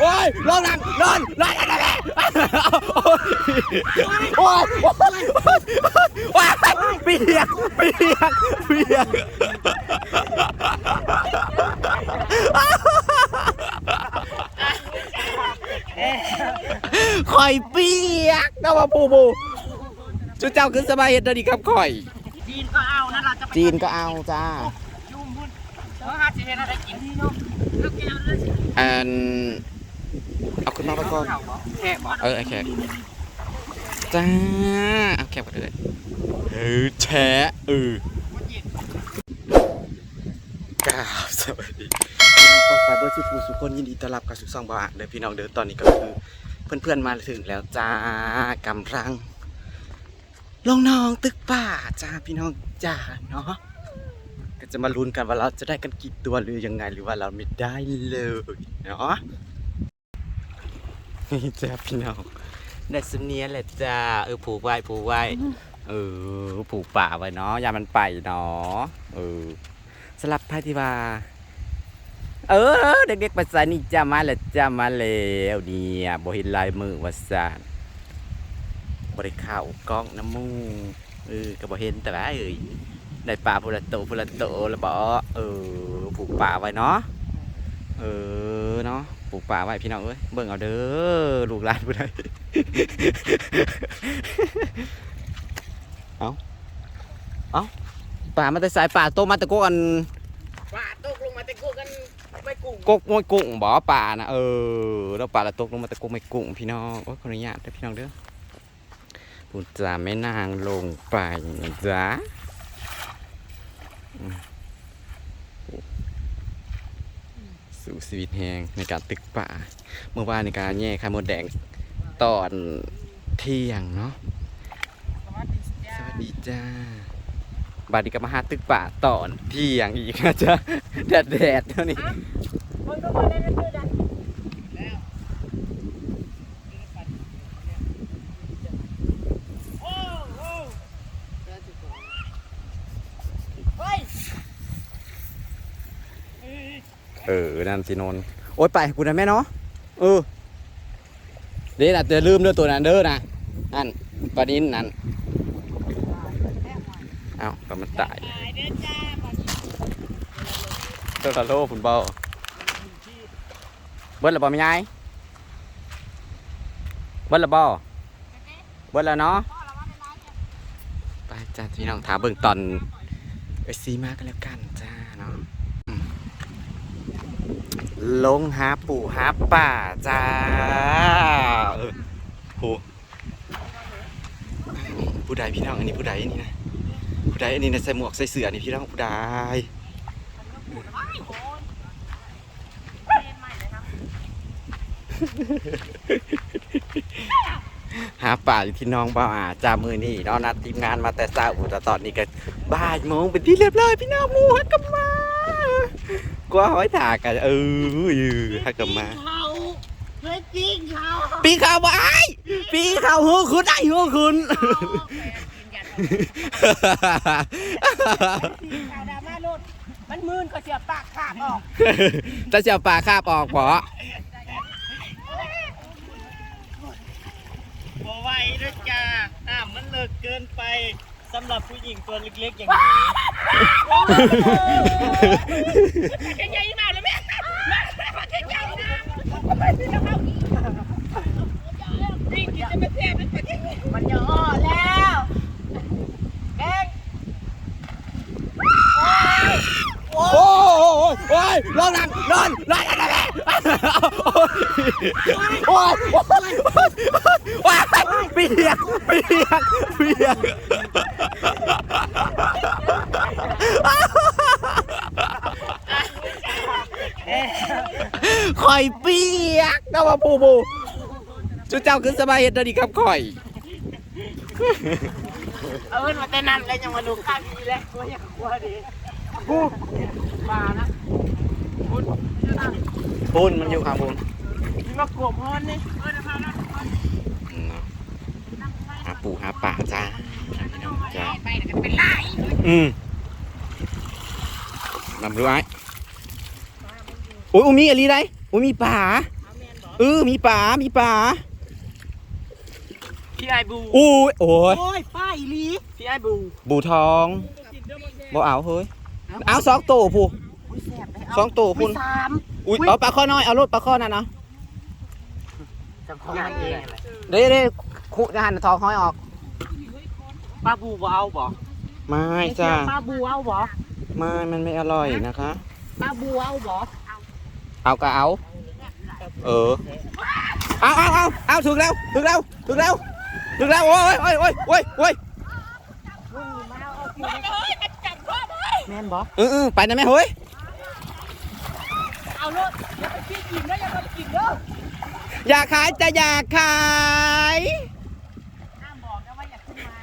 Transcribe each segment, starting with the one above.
โอ้ยลงนั่งนอนนอนอะไรโอ้ยโอ้ยโอ้ยเปียกเปียกเปียกข่อยเปียกนะว่าปูปูจุเจ้าขึ้นสบายเห็นดีครับข่อย จีนก็เอานะเราจะไปจีนก็เอาจ้ายุ่มพุ่นเพราะหาจีนอะไรกินที่เนาะลูกแก้วเลยอันเอา ขึ้นมาไปก่อนแค่บอกเออไอแขกจ้าเอาแขกมาเลยเออแชะเออกราบสวัสดีพี่น้องคนไฟเบอร์สุภูสุคนยินดีต้อนรับกับสุขสองบาทเด้อพี่น้องเด้อตอนนี้ก็คือเพื่อนๆมาถึงแล้วจ้ากำลังลงน้องตึกป่าจ้าพี่น้องจ้าเนาะก็จะมาลุ้นกันว่าเราจะได้กันกี่ตัวหรือยังไงหรือว่าเราไม่ได้เลยเนาะ นี่จ้าพี่น้องได้สำเนียงแหละจ้าเออผูกไว้ผูกไว้เออผูกป่าไว้เนาะอย่ามันไปเนาะเออสลับพายที่ว่าเออเด็กๆภาษานี่จ้ามาแล้วจ้ามาแล้วเนี่ยบ่เห็นลายมือว่าซานบ่ได้เข้ากล้องน้ำมูกเออก็บ่เห็นแต่ว่าเอ้ยได้ป่าพุละโตพุละโตแล้วบ่เออผูกป่าไว้เนาะเออเนาะ ปลูกป่าไว้พี่น้องเอ้ยเบิ่งเอาเด้อลูกหลานผู้ใดเอาเอาป่ามาแต่สายป่าโตมาแต่กกอันว่าตกลงมาแต่กูกันไม่กุ้งกกมวยกุ้งบ่ป่านะเออแล้วป่าละตกลงมาแต่กกไม่กุ้งพี่น้องโอ้ยขออนุญาตเด้อพี่น้องเด้อปูจ่าแม่นางลงไปนะจ้าอืม สู่ชีวิตแหงในการตึกป่า เมื่อวานในการแย่ไข่มดแดงตอนเที่ยงเนาะสวัสดีจ้าวัสดีจ้าบาดนี้ก็มาหาตึกป่าตอนเที่ยงอีกนะจ๊ะแดดแดดเท่านี้ คนก็มาได้แล้วด้วยกันแล้วโอ้โหเฮ้ย เออ นั่นสินนโอ๊ยไปกูนะแม่เนาะเออเดี๋ยวนะจะลืมเด้อตัวนั้นเด้อนะนั่นปลาดินนั่นเอ้าก็มันตายเด้อจ้ามาเจ้าตาโลฝุ่นเบาเบิ้ลละบ่ไม่ยายเบิ้ลละบ่เบิ้ลละเนาะไปจ้าพี่น้องถามเบิ่งตอนไปซีมากันแล้วกันจ้าเนาะอืม ลงหาปู่หาป่าจ้าโหผู้ใดพี่น้องอันนี้ผู้ใดอันนี้นะผู้ใดอันนี้นะใส่หมวกใส่เสื้อนี่พี่น้องผู้ใดหาป่าอยู่ที่น้องบ่าวอาจามือนี่เนาะนัดทีมงานมาแต่เช้าแต่ตอนนี้ก็บ่ายโมงเป็นที่เรียบร้อยพี่น้องหมูฮักกลับมา กลัวหอยถากกันเออเออฮักกลับมาเขาเฮ้ยจริงเขาปีขาวบ่ไอ้ปีขาวหูคุณไอ้หูคุณข่าวดราม่าโลดมันมืนก็เสียปากขาดออกจะเสียวปลาคาบออกบ่บอไหวด้วยจ้าน้ำมันเลิกเกินไป สำหรับผู้หญิงตัวเล็กๆอย่างนี้ใหญ่มากเลยแม่ใหญ่นะนี่กินจะมาแทบมันจะอ้อแล้วแกงโอ้โหโอ้ยลองนั่งนอนนอนอะไรโอ้ยโอ้ยโอ้ยเปียกเปียกเปียก ข่อยเปียกนะว่าปูปูจุเจ้าขึ้นสบายเห็นดีครับข่อย เอาเงินมาแต่นั้นแล้วยังมาดูข้าวดีแล้วกลัวอย่างกลัวดิกูปลานะคุณปูนมันอยู่ครับปูนนี่มากลัวพอนนี่เออเดี๋ยวพานะหาปูหาป่าจ้าจ้าไปเดี๋ยวกันเป็นไรอืมนำรู้ไหมโอ้ยอุมีอะไรไร อุมีป่าเอาแมนบอกเออมีป่ามีป่าพี่ไอ้บูอู้ยโอ้ยโอ้ยป้าอีหลีพี่ไอ้บูบูทองบ่เอาเฮ้ยเอาสองตัวผู้อุ้ยแสบเลยเอาสองตัวพุ่นอุ้ยสามอุ้ยเอาปลาข้อน้อยเอารถปลาข้อนั่นนะจังของมันเองแหละเด้เด้คุหันทองห้อยออกป้าบูบ่เอาบ่ไม่จ้าป้าบูเอาบ่ไม่มันไม่อร่อยนะคะป้าบูเอาบ่เอาก็เอาเออเอาเอาเอาเอาถึงแล้วถึงแล้วถึงแล้วถึงแล้วโอ้ยโอ้ยโอ้ยโอ้ยโอ้ยแม่นบ่ เออเออไปนะแม่เฮ้ยเอารถอย่าไปกินกินนะอย่าไปกินเด้ออยากขายจะอยากขายห้ามบอกนะว่าอย่าขึ้นมา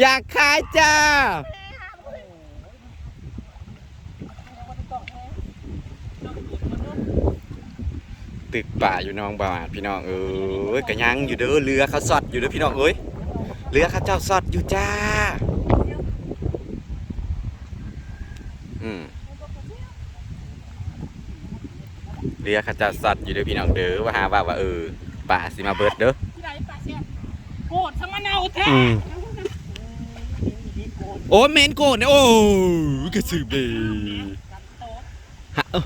อยากขายจ้า ตึกป่าอยู่น้องบ่าวพี่น้องเอ้ยกระยังอยู่เด้อเรือเขาสอดอยู่เด้อพี่น้องเอ้ยเรือเขาเจ้าสอดอยู่จ้าอืมเรือเขาเจ้าสอดอยู่เด้อพี่น้องเด้อว่าหาว่าว่าเออป่าสิมาเบิดเด้อที่ไหนป้าเสียโกรธทั้งมะนาวแท้อืมโอ้เมนโกนเนี่ยโอ้กระสืบดีฮะเอ้า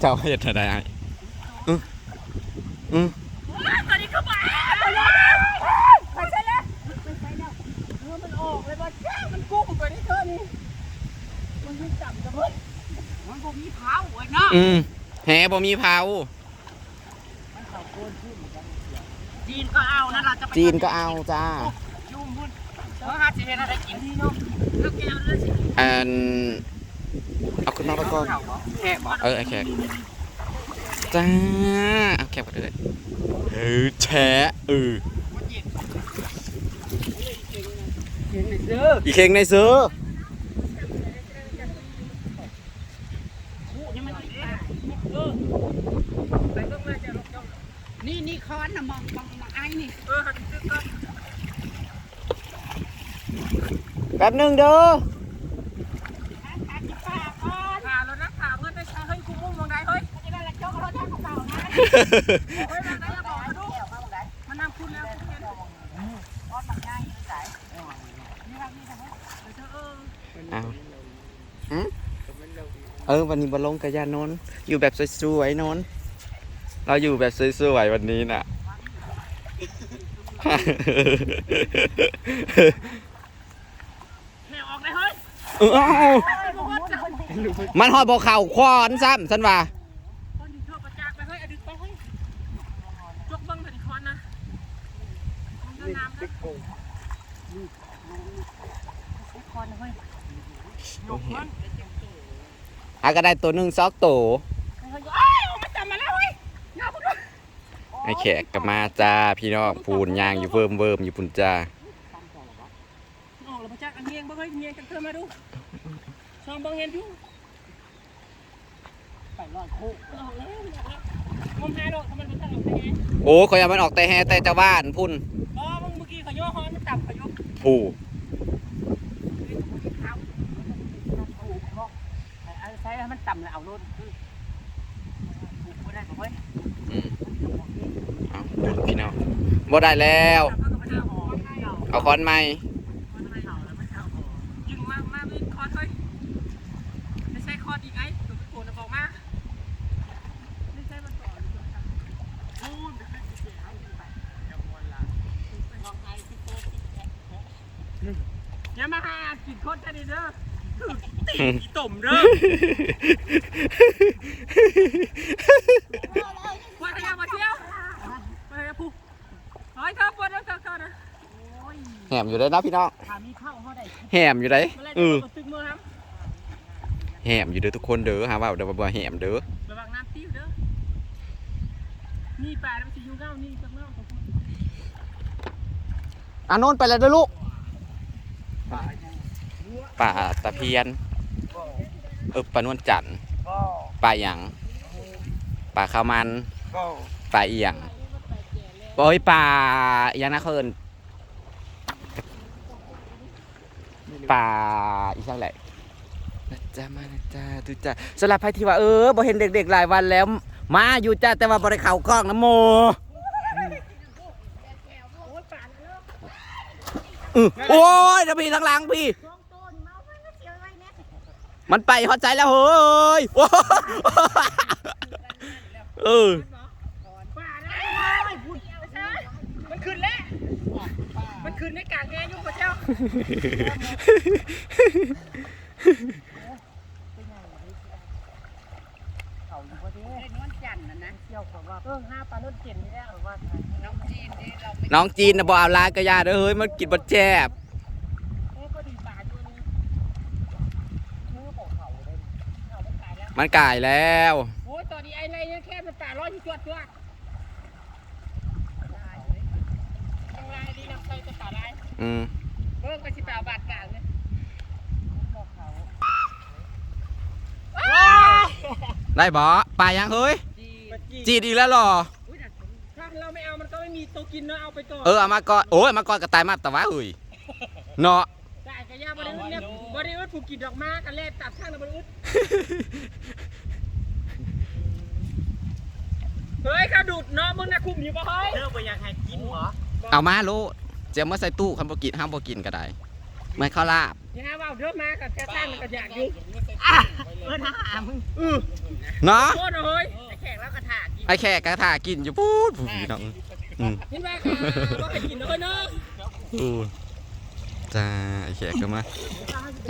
เจ้าเห็ดอะไรไอ้อือ อือตอนนี้เข้ามาไปใช่แล้วไปใช่แล้วเออมันออกเลยว่าแก้มันกุ้งไปนี่เธอนี่มันยังจับจะเพิ่นมันบ่มีเท้าไว้เนาะอืมแฮบ่มีเผาจีนก็เอานะเราจะไปจีนก็เอาจ้ายุ่งพุ่นเออหาสิเฮ็ดอะไรกินที่เนาะแล้วแกเอาเรื่องสิอันเอาขึ้นมาไปก่อนแค่บ่เออไอแขก จ้าเอาแขกไปเลยเออแชะเออเห็นเด้ออีเข่งในซื้อนี่นี่คอนน่ะมองมองมองไอ้นี่เออแป๊บหนึงเด้อ ขาแล้วนะขาเพื่อนได้ใช้เฮ้ยกูมุ่งมองได้เฮ้ยจะได้ละเจ้าเขาได้ของ เก่านะเฮ้ยมันได้ยังบอกมาดูมันนั่งคุณแล้วคุณเห็นออดมันง่ายอยู่ไหนนี่ครับนี่ครับเออเอาหืมเออวันนี้บอลลงกับยานนท์อยู่แบบสวยๆนนท์เราอยู่แบบสวยๆวันนี้น่ะแม่ออกได้เฮ้ยเออเอาเฮ้ยบอกว่าจะมันหอดบอเข่าควอนซ้ำสันว่า คนที่ชอบประจักษ์ไปเฮ้ยอดึกไปเฮ้ยจกเบิ้งเป็นคอนนะ มันก็น้ำนะคอนนะเฮ้ยยกมันหาก็ได้ตัวหนึ่งซอกโตเฮ้ยเอ้ยมันจับมาแล้วเฮ้ยน้าคุณด้วยไอ้แขกก็มาจ้าพี่น้องพูนยางอยู่เบิ่มเบิ่มๆอยู่พุ่นจ้าออกแล้วประจักษ์อันเงียงบ่เฮ้ยเงียงกันเธอมาดูช่องบังเห็นอยู่ไปรอดคู่ออกแล้วออกแล้วผมหาดอกทำไมมันตั้งออกได้ไงโอ้ขอยเอามันออกแต่แฮแต่เจ้าบ้านพุ่น เขายกผู้เท้าเอาใช้ให้มันต่ำเลยเอารถถูกไม่ได้ของเว้ยอืมเอาพี่น้องบ่ได้แล้ว เอาคอนไหม มันไม่เห่าแล้วมันเห่าหอมยึงมามาเป็นคอร์ดเฮ้ยไม่ใช่คอร์ดอีกไอ้ตัวเป็นโกนนะบอกมาไม่ใช่มันก่อนพูดเป็นเสียงไปลองไอ้ที่โตกินแอะอย่ามาหากินคนแค่นี้เด้อตี อีต่มเด้อว่าทำมาเที่ยวไปกับผู้เฮ้ยเธอปวดแล้วเธอเธอนะโอ้ยแหมอยู่ได้นะพี่น้องถามีเข้าเขาได้แหมอยู่ได้เมื่อไรเออจะตึกมือครับแหมอยู่เด้อทุกคนเด้อหาว่าเด้อบ่แหมเด้อระวังน้ำติ้วเด้อนี่ปลาน้ำสียุ่งเก้านี่จังเล่าของคุณอะโนนไปแล้วเด้อลูกป่าตะเพียน เออปลานวลจันทร์ปลาหยังปลาข้าวมันปลาเอียงโอ้ยปลาอหยังนะเขาเอินปลาอีช่างแหละนะจ๊ะมานะจ๊ะดูจ้ะสำหรับใครที่ว่าเออบ่เห็นเด็กๆหลายวันแล้ว มาอยู่จ้าแต่ว่าบริเขากล้องนะโมอื้อโอ้ยนะพี่ทั้งหลังพี่ มันไปเข้าใจแล้วเฮ้ยโอ้เออมันขึ้นแล้ว มันขึ้นในกลางแง่ยุ่งกับเจ้าเออห้าปลาโนดเจ็ดนี่แหละว่าน้องจีนนี่เราไม่น้องจีนนะบอกเอาลายกระยาเด้อเฮ้ยมันกินบัดแจบ เอ้ก็ดีปลาตัวนี้มือของเขาเลยเขา มันตายแล้วมันกายแล้ว โอ้ยตอนนี้ไอ้ไรเนี่ยแค่มันป่าร้อยอยู่จวดจวดยังไรดีน้ำใส่จะป่าไรอืมเบิ่งไปสิป่าบาดกลางเลยได้บอปลายังเฮ้ย จีดอีกแล้วเหรอ ถ้าเราไม่เอามันก็ไม่มีตัวกินเนาะเอาไปก่อน เออเอามาก่อนโอ้ยเอามาก่อนกระต่ายมาแต่ว่าเฮ้ยเนาะแต่กระยาบริวารเนี่ย บริวารผูกกินดอกไม้กันแล่ตัดข้างระบริวารเฮ้ยข้าดูดเนาะมึงน่ะคุมอยู่ปะเฮ้ยเธอไปอยากให้กินเหรอเอามาโลดเจียมมาใส่ตู้คันบกินห้ามบกินก็ได้ไม่ข้าวลาบอย่าหาว่าเด้อมากับแค่สร้างมันก็อยากอยู่เออหน้ามึงเนาะโคตรเฮ้ยไอ้แขกแล้วกระถากินไอ้แขกกระถากินอยู่พูดพูดพี่น้องอืมเห็นไหมค่ะว่าให้กินเลยเนาะอู้ จ้าไอ้แขกก็มา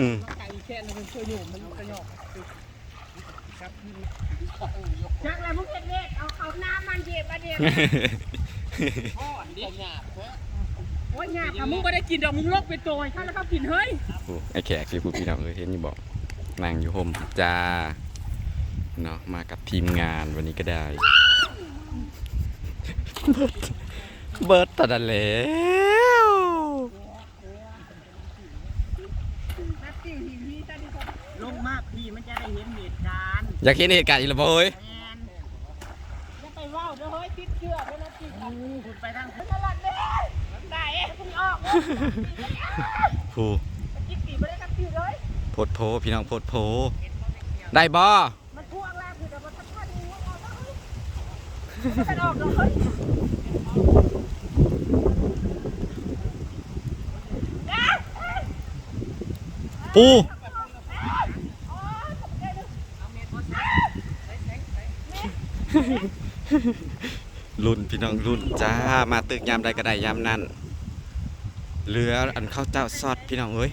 อืมไก่แค่นั้นมันเคยอยู่มันกระยอกจักแล้วมึงเห็ดเล็กเอาเขาน้ำมันเย็บมาเดียวโอ้ยหยาบค่ะมึงไม่ได้กินดอกมึงลกไปตัวข้าแล้วเขากินเฮ้ยโอ้ไอ้แขกสิพูดพี่น้องเออเห็นอยู่บอกนั่งอยู่ห่มจ้าเนาะมากับทีมงานวันนี้ก็ได้ เบิร์ดเบิร์ดตัดแล้ว นัดติ้วหิวนี่ตาดีกว่า ลงมากพี่มันจะได้เห็นเหตุการณ์ อยากเห็นเหตุการณ์อีกแล้วบ่เฮ้ยแมนจะไปว่าวเด้อเฮ้ยติดเชือกด้วยนะติดคุณไปทางตลาดเลยได้เอ๊ะคุณออกผู้จิกปีไม่ได้กับติ้วเลยโพดโพพี่น้องโพดโพได้บ่มันพวกแรกคือแต่ว่าทักทายมึงออกแล้วเฮ้ยมันออกแล้วเฮ้ยปู รุ่นพี่น้องรุ่นจ้ามาตึกยามใดก็ได้ยามนั้นเหลืออันข้าวเจ้าซอดพี่น้องเอ้ย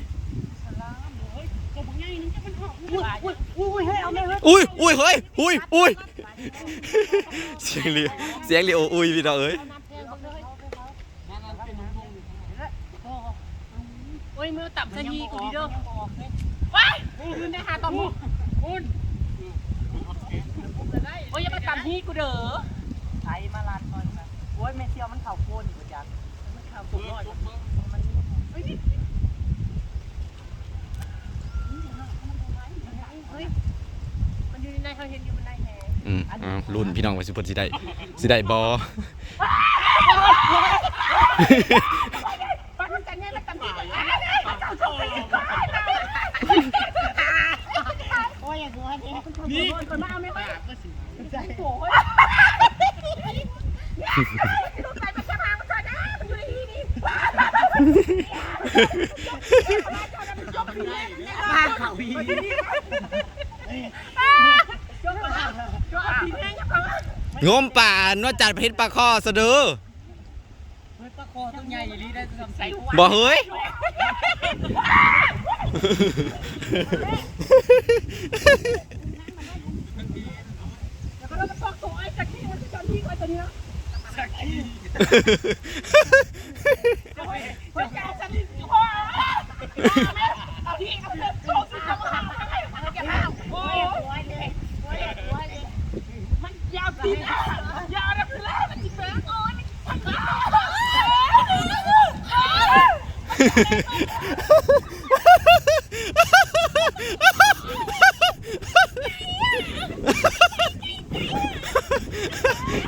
อุ้ยอุ้ยเฮ้ยเอาเลยเฮ้ยอุ้ยอุ้ยเฮ้ยอุ้ยอุ้ยเสียงเรียเสียงเรียอุ้ยพี่น้องเอ้ยโอ้ยมือต่ำซะยีกูดีเด้อว้ายยืนในหาตอมมุคุณโอ้ยอย่ามาต่ำฮีกูเด้อ แม่เที่ยวมันเข่าโคนอยู่จังมันข่าวผมน้อยเฮ้ยมันอยู่ในเขาเห็นอยู่นในแหอืมอ้ารุ่นพี่น้องว่าสิเพิ่นสิได้สิได้บ่ปันกันเนี่ยมันต่ำฮีโอ้ยอย่างกูให้เนี่ยนี่คนมาเอาไหมเฮ้ยใจโอ้ยลูกใจมันจะมามันจะนะมันอยู่ในที่นี้ บ้านเขาพี่งมป่านวดจัดเพชรปลาคอซะเด้อตะโคต้องใหญ่ลีได้ทำใส่หัวบ่เฮ้ยมันยาวปีนะยาวนะคือแล้วมันจิบแบงโอ้ยสินเอ้ยสินสินสินสิ นสินมันเ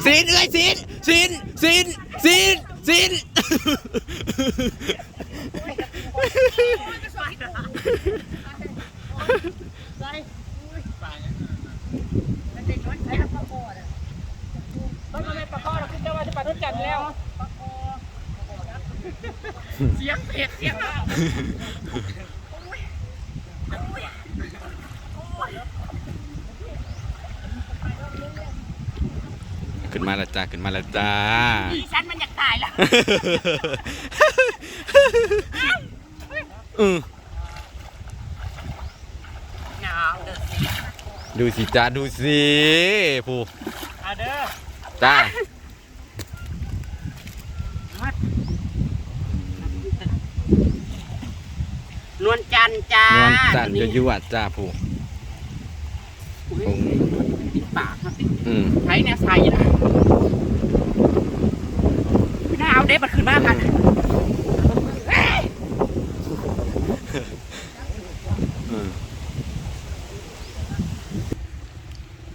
ด็กน้อยใช้ สินสินสินสินเสียงเผ็ดเสียง มาและจ้าขึ้นมาและจ้าดิฉันมันอยากตายละอือหนาวเด้อดูสิจ้าดูสิผู้อาเด้อจ้านวลจันทร์จ้านวลจันทร์ยั่วๆจ้าผู้ อุ้ยติดปากครับติด อืมใช้เนี่ยใส่นะหนาวเด้มันขึ้นมากกันเฮ้ยอืม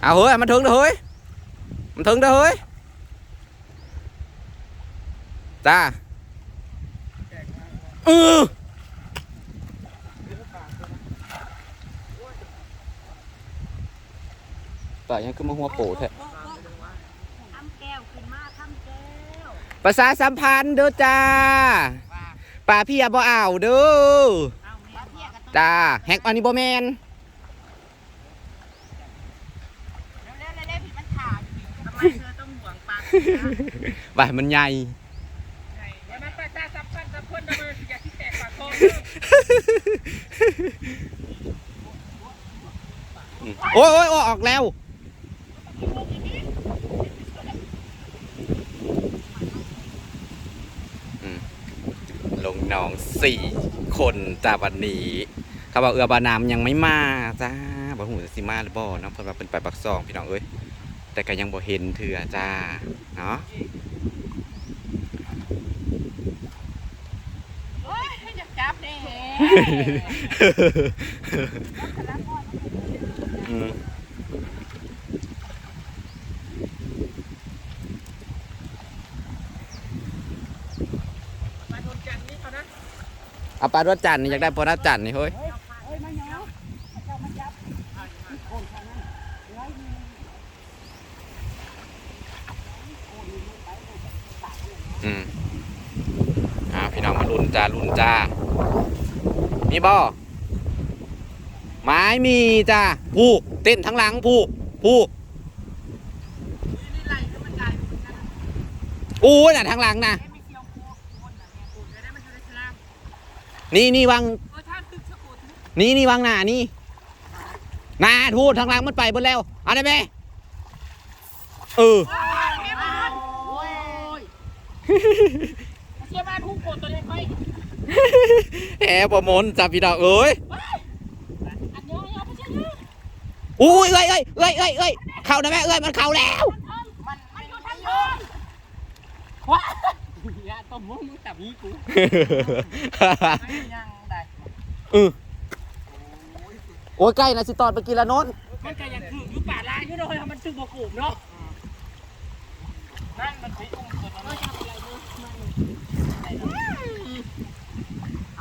เอาเฮ้ยมันถึงเด้อเฮ้ยมันถึงเด้อเฮ้ยจ้าเออ ต่อยังขึ้นมาหัวโปแท้ทำแก้วขึ้นมาทำแก้วประชาสัมพันธ์เด้อจ้าป่าพี่อย่าบ่เอาเด้อเอาแม่เพียกันจ้าแฮกอันนี้บ่แมนเร็วๆเร็วๆพี่มันขาดทำไมเธอต้องห่วงปากว่าให้มันใหญ่โอ้ยโอ้ยออกแล้ว ลงหนองสี่คนจ้าวันนี้ เขาบอกเอือบานามยังไม่มาจ้าบอกหูสิมาหรือบ่เนาะเพราะว่าเป็นไปปักซองพี่น้องเอ้ยแต่ก็ยังบ่เห็นเถื่อจ้าเนาะโอ้ยอยากจับเด้อืม มาโดนจันทร์นี่เขานะ เอาปลารสจันนี่อยากได้ปลารสจันนี่เฮ้ยอืมอ่าพี่น้องมาลุ้นจ้าลุ้นจ้ามีบ่ไม้มีจ้าผู้เต้นทั้งหลังผู้ผู้นี่ไหลก็มันกลายเป็นกันอู้น่ะทั้งหลังน่ะ นี่นี่วังเออท่านตึกสะกุดนี่นี่วังหน้านี่หน้าทูดทั้งหลังมันไปหมดแล้วเอาได้ไหมเออแม่บ้านโอ้ยเสียบ้านหุ้มโกดตัวเล็กไปแหมประมนจับพี่ดอกเอ้ยอันเดียวอันเดียวไม่ใช่เรื่องอุ้ยเอ้ยเอ้ยเอ้ยเอ้ยเอ้ยเข้านะแม่เอ้ยมันเข้าแล้ว มันมันอยู่ทางโน้นว้าอ ย่าต้มมึงมึงจับนี้กูไม่ยังได้เออโอ้ยใกล้นะสิตอดไปกินละโนนมันก็ยังคืออยู่ป่าลายอยู่เลยมันตึกบกูบเนาะนั่นมันไปอุ้มเกิดมาทำอะไรมึง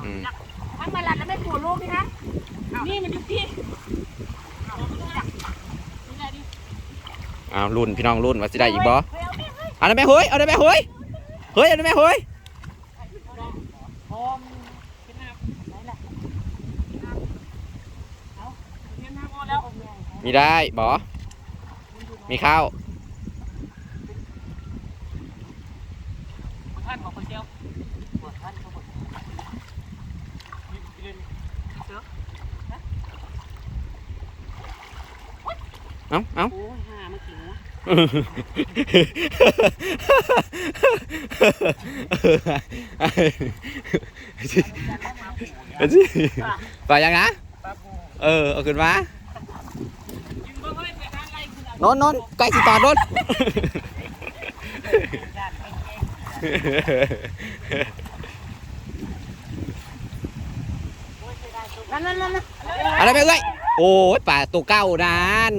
อืมทั้งมาลัดแล้วไม่ปวดลูกนี่นะนี่มันอยู่ที่อ้าวรุ่นพี่น้องรุ่นว่าสิได้อีกบ่เอาได้ไหมเฮ้ยเอาได้ไหมเฮ้ย เฮ้ยเอาได้ไหมเฮ้ยพอมเป็นน้ำไหนล่ะเอาเงี้ยน้ำพอแล้วมีได้บ่มีข้าวท่านของคนเดียวท่านของคนเล่นเสือเอ้าเอ้า ไปยังนะ เออ เอาขึ้นมายิงบ่ค่อยไปทางไรคุณอะโนนโนนใกล้สิตอดโนนนั่นนั่นนั่นอะไรไปเอ้ยโอ้ยป่าตัวเก้านาน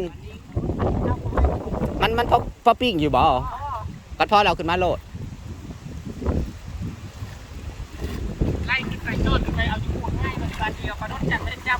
มันมันพอพอปิ้งอยู่บ่กัดพ่อเราขึ้นมาโลดไล่ขึ้นไปโจนขึ้นไปเอาอยู่ปวดง่ายเลยกาเดียวกระโดดจับไม่ได้จับ